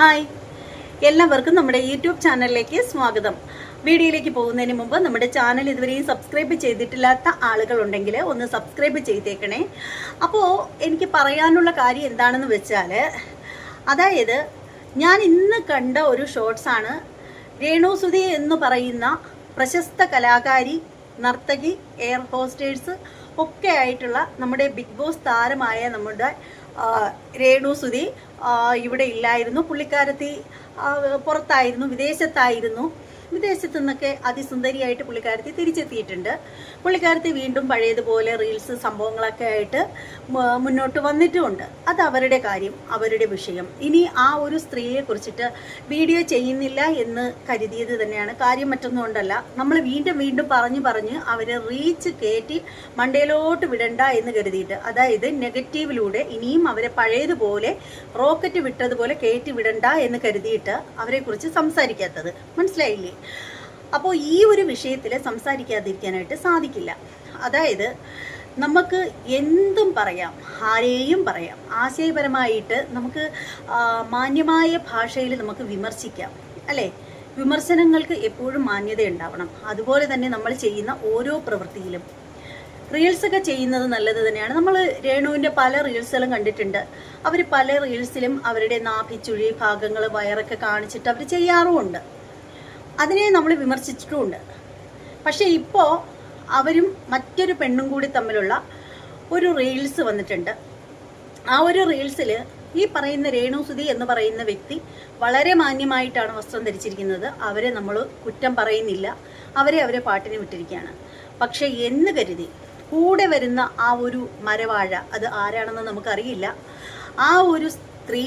Hi. എല്ലാവർക്കും നമ്മുടെ YouTube ചാനലിലേക്ക് സ്വാഗതം. വീഡിയോയിലേക്ക് പോകുന്നതിന് മുമ്പ് നമ്മുടെ ചാനൽ ഇതുവരെയും സബ്സ്ക്രൈബ് ചെയ്തിട്ടില്ലാത്ത ആളുകളുണ്ടെങ്കിൽ ഒന്ന് സബ്സ്ക്രൈബ് ചെയ്തേക്കണേ. അപ്പോൾ എനിക്ക് പറയാനുള്ള കാര്യം എന്താണെന്ന് വെച്ചാൽ അതായത് ഞാൻ ഇന്ന് കണ്ട ഒരു ഷോർട്സാണ് രേണുസുതി എന്ന് പറയുന്ന പ്രശസ്ത കലാകാരി നർത്തകി എയർ ഹോസ്റ്റേഴ്സ് ഒക്കെ ആയിട്ടുള്ള നമ്മുടെ ബിഗ് ബോസ് താരമായ നമ്മുടെ രേണു സുധി ഇവിടെ ഇല്ലായിരുന്നു. പുള്ളിക്കാരത്തി പുറത്തായിരുന്നു വിദേശത്തായിരുന്നു. വിദേശത്തു നിന്നൊക്കെ അതിസുന്ദരിയായിട്ട് പുള്ളിക്കാരത്തി തിരിച്ചെത്തിയിട്ടുണ്ട്. പുള്ളിക്കാരത്തി വീണ്ടും പഴയതുപോലെ റീൽസ് സംഭവങ്ങളൊക്കെ ആയിട്ട് മുന്നോട്ട് വന്നിട്ടുമുണ്ട്. അത് അവരുടെ കാര്യം അവരുടെ വിഷയം. ഇനി ആ ഒരു സ്ത്രീയെ കുറിച്ചിട്ട് വീഡിയോ ചെയ്യുന്നില്ല എന്ന് കരുതിയത് തന്നെയാണ്. കാര്യം മറ്റൊന്നും കൊണ്ടല്ല. നമ്മൾ വീണ്ടും വീണ്ടും പറഞ്ഞു പറഞ്ഞ് അവരെ റീച്ച് കയറ്റി മണ്ടയിലോട്ട് വിടണ്ട എന്ന് കരുതിയിട്ട് അതായത് നെഗറ്റീവിലൂടെ ഇനിയും അവരെ പഴയതുപോലെ റോക്കറ്റ് വിട്ടതുപോലെ കയറ്റി വിടണ്ട എന്ന് കരുതിയിട്ട് അവരെക്കുറിച്ച് സംസാരിക്കാത്തത്. മനസ്സിലായില്ലേ? അപ്പോൾ ഈ ഒരു വിഷയത്തിൽ സംസാരിക്കാതിരിക്കാനായിട്ട് സാധിക്കില്ല. അതായത് നമുക്ക് എന്തും പറയാം ആരെയും പറയാം ആശയപരമായിട്ട് നമുക്ക് മാന്യമായ ഭാഷയിൽ നമുക്ക് വിമർശിക്കാം അല്ലേ? വിമർശനങ്ങൾക്ക് എപ്പോഴും മാന്യത ഉണ്ടാവണം. അതുപോലെ തന്നെ നമ്മൾ ചെയ്യുന്ന ഓരോ പ്രവൃത്തിയിലും. റീൽസ് ഒക്കെ ചെയ്യുന്നത് നല്ലത് തന്നെയാണ്. നമ്മൾ രേണുവിന്റെ പല റീൽസുകളും കണ്ടിട്ടുണ്ട്. അവർ പല റീൽസിലും അവരുടെ നാഭിച്ചുഴി ഭാഗങ്ങൾ വയറൊക്കെ കാണിച്ചിട്ട് അവർ ചെയ്യാറുമുണ്ട്. അതിനെ നമ്മൾ വിമർശിച്ചിട്ടുമുണ്ട്. പക്ഷേ ഇപ്പോൾ അവരും മറ്റൊരു പെണ്ണും കൂടി തമ്മിലുള്ള ഒരു റീൽസ് വന്നിട്ടുണ്ട്. ആ ഒരു റീൽസിൽ ഈ പറയുന്ന രേണുസുതി എന്ന് പറയുന്ന വ്യക്തി വളരെ മാന്യമായിട്ടാണ് വസ്ത്രം ധരിച്ചിരിക്കുന്നത്. അവരെ നമ്മൾ കുറ്റം പറയുന്നില്ല. അവരെ അവരെ പാട്ടിന് വിട്ടിരിക്കുകയാണ്. പക്ഷേ എന്ന് കരുതി കൂടെ വരുന്ന ആ ഒരു മരവാഴ അത് ആരാണെന്ന് നമുക്കറിയില്ല. ആ ഒരു സ്ത്രീ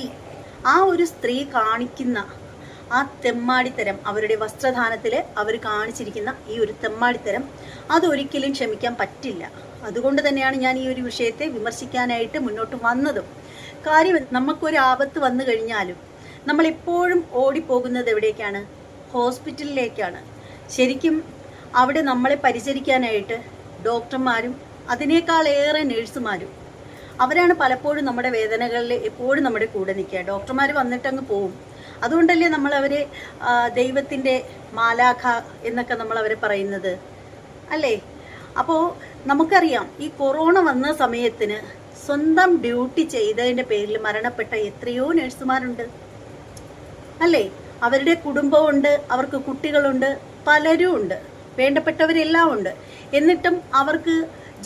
ആ ഒരു സ്ത്രീ കാണിക്കുന്ന ആ തെമ്മാടിത്തരം അവരുടെ വസ്ത്രധാനത്തിൽ അവർ കാണിച്ചിരിക്കുന്ന ഈ ഒരു തെമ്മാടിത്തരം അതൊരിക്കലും ക്ഷമിക്കാൻ പറ്റില്ല. അതുകൊണ്ട് തന്നെയാണ് ഞാൻ ഈ ഒരു വിഷയത്തെ വിമർശിക്കാനായിട്ട് മുന്നോട്ട് വന്നതും. കാര്യം നമുക്കൊരു ആപത്ത് വന്നു കഴിഞ്ഞാലും നമ്മൾ എപ്പോഴും ഓടിപ്പോകുന്നത് എവിടേക്കാണ്? ഹോസ്പിറ്റലിലേക്കാണ്. ശരിക്കും അവിടെ നമ്മളെ പരിചരിക്കാനായിട്ട് ഡോക്ടർമാരും അതിനേക്കാളേറെ നഴ്സുമാരും അവരാണ് പലപ്പോഴും നമ്മുടെ വേദനകളിൽ എപ്പോഴും നമ്മുടെ കൂടെ നിൽക്കുക. ഡോക്ടർമാർ വന്നിട്ടങ്ങ് പോവും. അതുകൊണ്ടല്ലേ നമ്മൾ അവരെ ദൈവത്തിന്റെ മാലാഖ എന്നൊക്കെ നമ്മൾ അവരെ പറയുന്നത്? അല്ലേ? അപ്പോൾ നമുക്കറിയാം ഈ കൊറോണ വന്ന സമയത്തിന് സ്വന്തം ഡ്യൂട്ടി ചെയ്തതിന്റെ പേരിൽ മരണപ്പെട്ട എത്രയോ നഴ്സുമാരുണ്ട്. അല്ലേ? അവരുടെ കുടുംബമുണ്ട് അവർക്ക് കുട്ടികളുണ്ട് പലരും ഉണ്ട് വേണ്ടപ്പെട്ടവരെല്ലാം ഉണ്ട്. എന്നിട്ടും അവർക്ക്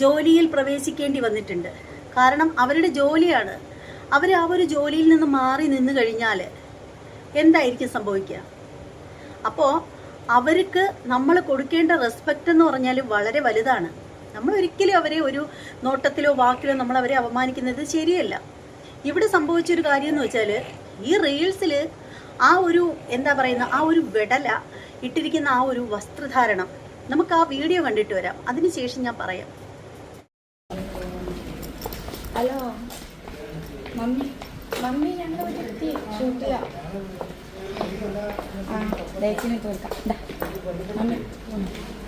ജോലിയിൽ പ്രവേശിക്കേണ്ടി വന്നിട്ടുണ്ട്. കാരണം അവരുടെ ജോലിയാണ്. അവർ ആ ഒരു ജോലിയിൽ നിന്ന് മാറി നിന്ന് കഴിഞ്ഞാൽ എന്തായിരിക്കും സംഭവിക്കുക? അപ്പോൾ അവർക്ക് നമ്മൾ കൊടുക്കേണ്ട റെസ്പെക്റ്റ് എന്ന് പറഞ്ഞാൽ വളരെ വലുതാണ്. നമ്മൾ ഒരിക്കലും അവരെ ഒരു നോട്ടത്തിലോ വാക്കിലോ നമ്മൾ അവരെ അപമാനിക്കുന്നത് ശരിയല്ല. ഇവിടെ സംഭവിച്ചൊരു കാര്യം എന്ന് വെച്ചാൽ ഈ റീൽസിൽ ആ ഒരു എന്താ പറയുന്ന ആ ഒരു വെടല ഇട്ടിരിക്കുന്ന ആ ഒരു വസ്ത്രധാരണം നമുക്ക് ആ വീഡിയോ കണ്ടിട്ട് വരാം. അതിനുശേഷം ഞാൻ പറയാം. ഹലോ. Mummy mummy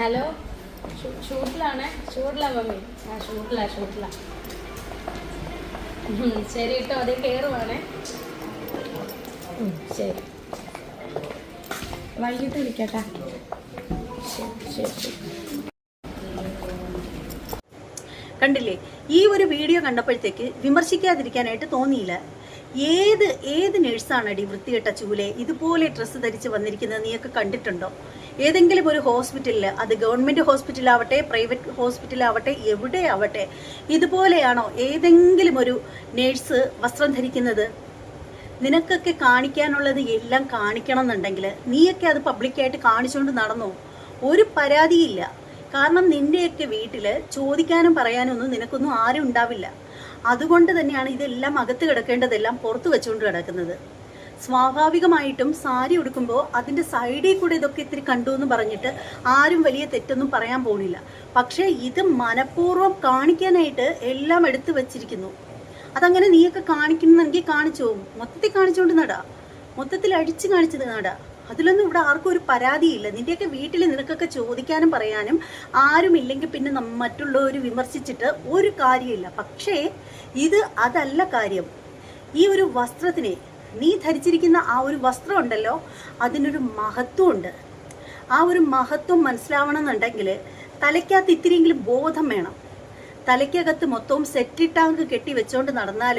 hello? ഷൂട്ടിലാണേ? ഷൂട്ടിലാ മമ്മി. ആ ഷൂട്ടിലാ ഷൂട്ടിലാ. ശരി കേട്ടോ അതേ കയറുവാണേ ശരി. വൈകിട്ട് വിളിക്കട്ടാ. ശരി ശരി. കണ്ടില്ലേ? ഈ ഒരു വീഡിയോ കണ്ടപ്പോഴത്തേക്ക് വിമർശിക്കാതിരിക്കാനായിട്ട് തോന്നിയില്ല. ഏത് ഏത് നഴ്സാണടി വൃത്തികെട്ട ചൂലെ? ഇതുപോലെ ഡ്രസ്സ് ധരിച്ച് വന്നിരിക്കുന്നത് നീയൊക്കെ കണ്ടിട്ടുണ്ടോ? ഏതെങ്കിലും ഒരു ഹോസ്പിറ്റലിൽ അത് ഗവൺമെന്റ് ഹോസ്പിറ്റലാവട്ടെ പ്രൈവറ്റ് ഹോസ്പിറ്റലാവട്ടെ എവിടെ ആവട്ടെ ഇതുപോലെയാണോ ഏതെങ്കിലും ഒരു നേഴ്സ് വസ്ത്രം ധരിക്കുന്നത്? നിനക്കൊക്കെ കാണിക്കാനുള്ളത് എല്ലാം കാണിക്കണം എന്നുണ്ടെങ്കിൽ നീയൊക്കെ അത് പബ്ലിക്കായിട്ട് കാണിച്ചുകൊണ്ട് നടന്നോ? ഒരു പരാതിയില്ല. കാരണം നിന്റെയൊക്കെ വീട്ടിൽ ചോദിക്കാനും പറയാനും ഒന്നും നിനക്കൊന്നും ആരും ഉണ്ടാവില്ല. അതുകൊണ്ട് തന്നെയാണ് ഇതെല്ലാം അകത്ത് കിടക്കേണ്ടതെല്ലാം പുറത്ത് വെച്ചുകൊണ്ട് കിടക്കുന്നത്. സ്വാഭാവികമായിട്ടും സാരി ഉടുക്കുമ്പോൾ അതിന്റെ സൈഡിൽ കൂടെ ഇതൊക്കെ ഇത്തിരി കണ്ടു എന്ന് പറഞ്ഞിട്ട് ആരും വലിയ തെറ്റൊന്നും പറയാൻ പോകുന്നില്ല പക്ഷേ ഇത് മനഃപൂർവം കാണിക്കാനായിട്ട് എല്ലാം എടുത്തു വച്ചിരിക്കുന്നു. അതങ്ങനെ നീയൊക്കെ കാണിക്കുന്നെങ്കിൽ കാണിച്ചു പോകും മൊത്തത്തിൽ കാണിച്ചുകൊണ്ട് നടാ. മൊത്തത്തിൽ അടിച്ചു കാണിച്ചത് നടാ. അതിലൊന്നും ഇവിടെ ആർക്കും ഒരു പരാതിയില്ല. നിന്റെയൊക്കെ വീട്ടിൽ നിനക്കൊക്കെ ചോദിക്കാനും പറയാനും ആരുമില്ലെങ്കിൽ പിന്നെ മറ്റുള്ളവർ വിമർശിച്ചിട്ട് ഒരു കാര്യമില്ല. പക്ഷേ ഇത് അതല്ല കാര്യം. ഈ ഒരു വസ്ത്രത്തിനെ നീ ധരിച്ചിരിക്കുന്ന ആ ഒരു വസ്ത്രം ഉണ്ടല്ലോ അതിനൊരു മഹത്വമുണ്ട്. ആ ഒരു മഹത്വം മനസ്സിലാവണം എന്നുണ്ടെങ്കിൽ തലയ്ക്കകത്ത് ഇത്തിരിയെങ്കിലും ബോധം വേണം. തലയ്ക്കകത്ത് മൊത്തവും സെറ്റിട്ടാങ്ക് കെട്ടി വെച്ചോണ്ട് നടന്നാൽ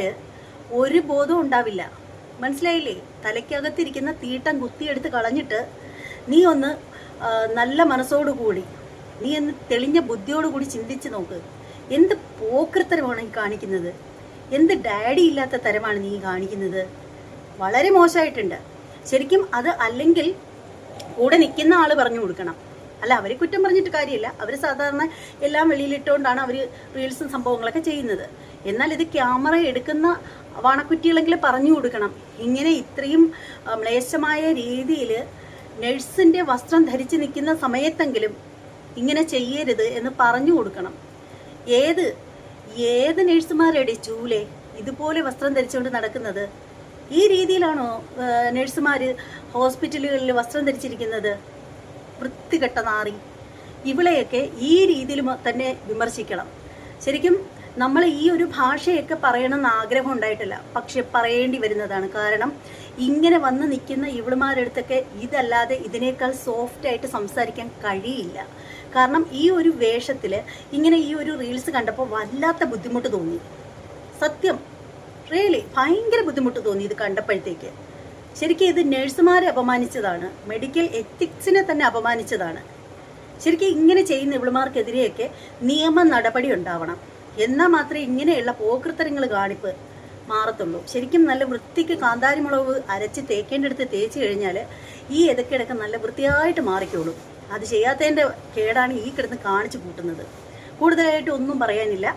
ഒരു ബോധവും ഉണ്ടാവില്ല. മനസ്സിലായില്ലേ? തലയ്ക്കകത്തിരിക്കുന്ന തീട്ടം കുത്തിയെടുത്ത് കളഞ്ഞിട്ട് നീ ഒന്ന് നല്ല മനസ്സോടുകൂടി നീ ഒന്ന് തെളിഞ്ഞ ബുദ്ധിയോടുകൂടി ചിന്തിച്ച് നോക്ക്. എന്ത് പോക്കൃത്തരമാണ് ഈ കാണിക്കുന്നത്? എന്ത് ഡാഡി ഇല്ലാത്ത തരമാണ് നീ കാണിക്കുന്നത്? വളരെ മോശമായിട്ടുണ്ട് ശരിക്കും അത് അല്ലെങ്കിൽ കൂടെ നിൽക്കുന്ന ആൾ പറഞ്ഞു കൊടുക്കണം. അല്ല അവരെ കുറ്റം പറഞ്ഞിട്ട് കാര്യമില്ല. അവർ സാധാരണ എല്ലാം വെളിയിലിട്ടുകൊണ്ടാണ് അവർ റീൽസും സംഭവങ്ങളൊക്കെ ചെയ്യുന്നത്. എന്നാൽ ഇത് ക്യാമറ എടുക്കുന്ന വണക്കുറ്റികളെങ്കിൽ പറഞ്ഞു കൊടുക്കണം. ഇങ്ങനെ ഇത്രയും മ്ലേച്ഛമായ രീതിയിൽ നഴ്സിന്റെ വസ്ത്രം ധരിച്ച് നിൽക്കുന്ന സമയത്തെങ്കിലും ഇങ്ങനെ ചെയ്യരുത് എന്ന് പറഞ്ഞു കൊടുക്കണം. ഏത് ഏത് നഴ്സുമാരുടെ ചൂലെ ഇതുപോലെ വസ്ത്രം ധരിച്ചുകൊണ്ട് നടക്കുന്നത്? ഈ രീതിയിലാണോ നഴ്സുമാർ ഹോസ്പിറ്റലുകളിൽ വസ്ത്രം ധരിച്ചിരിക്കുന്നത്? വൃത്തികെട്ട നാറി. ഇവളെയൊക്കെ ഈ രീതിയിൽ തന്നെ വിമർശിക്കണം. ശരിക്കും നമ്മൾ ഈ ഒരു ഭാഷയൊക്കെ പറയണമെന്ന് ആഗ്രഹം ഉണ്ടായിട്ടില്ല. പക്ഷെ പറയേണ്ടി വരുന്നതാണ്. കാരണം ഇങ്ങനെ വന്ന് നിൽക്കുന്ന ഇവളുമാരടുത്തൊക്കെ ഇതല്ലാതെ ഇതിനേക്കാൾ സോഫ്റ്റ് ആയിട്ട് സംസാരിക്കാൻ കഴിയില്ല. കാരണം ഈ ഒരു വേഷത്തിൽ ഇങ്ങനെ ഈ ഒരു റീൽസ് കണ്ടപ്പോൾ വല്ലാത്ത ബുദ്ധിമുട്ട് തോന്നി. സത്യം. റിയലി ഭയങ്കര ബുദ്ധിമുട്ട് തോന്നി ഇത് കണ്ടപ്പോഴത്തേക്ക്. ശരിക്കും ഇത് നഴ്സുമാരെ അപമാനിച്ചതാണ്. മെഡിക്കൽ എത്തിക്സിനെ തന്നെ അപമാനിച്ചതാണ്. ശരിക്കും ഇങ്ങനെ ചെയ്യുന്ന ഇവളുമാർക്കെതിരെയൊക്കെ നിയമ നടപടി ഉണ്ടാവണം. എന്നാൽ മാത്രമേ ഇങ്ങനെയുള്ള പോക്കൃത്തരങ്ങൾ കാണിപ്പ് മാറത്തുള്ളൂ. ശരിക്കും നല്ല വൃത്തിക്ക് കാന്താരി മുളക് അരച്ച് തേക്കേണ്ടടുത്ത് തേച്ച് കഴിഞ്ഞാൽ ഈ എതക്കിടക്ക് നല്ല വൃത്തിയായിട്ട് മാറിക്കോളും. അത് ചെയ്യാത്തതിന്റെ കേടാണ് ഈ കിടന്ന് കാണിച്ചു കൂട്ടുന്നത്. കൂടുതലായിട്ട് ഒന്നും പറയാനില്ല.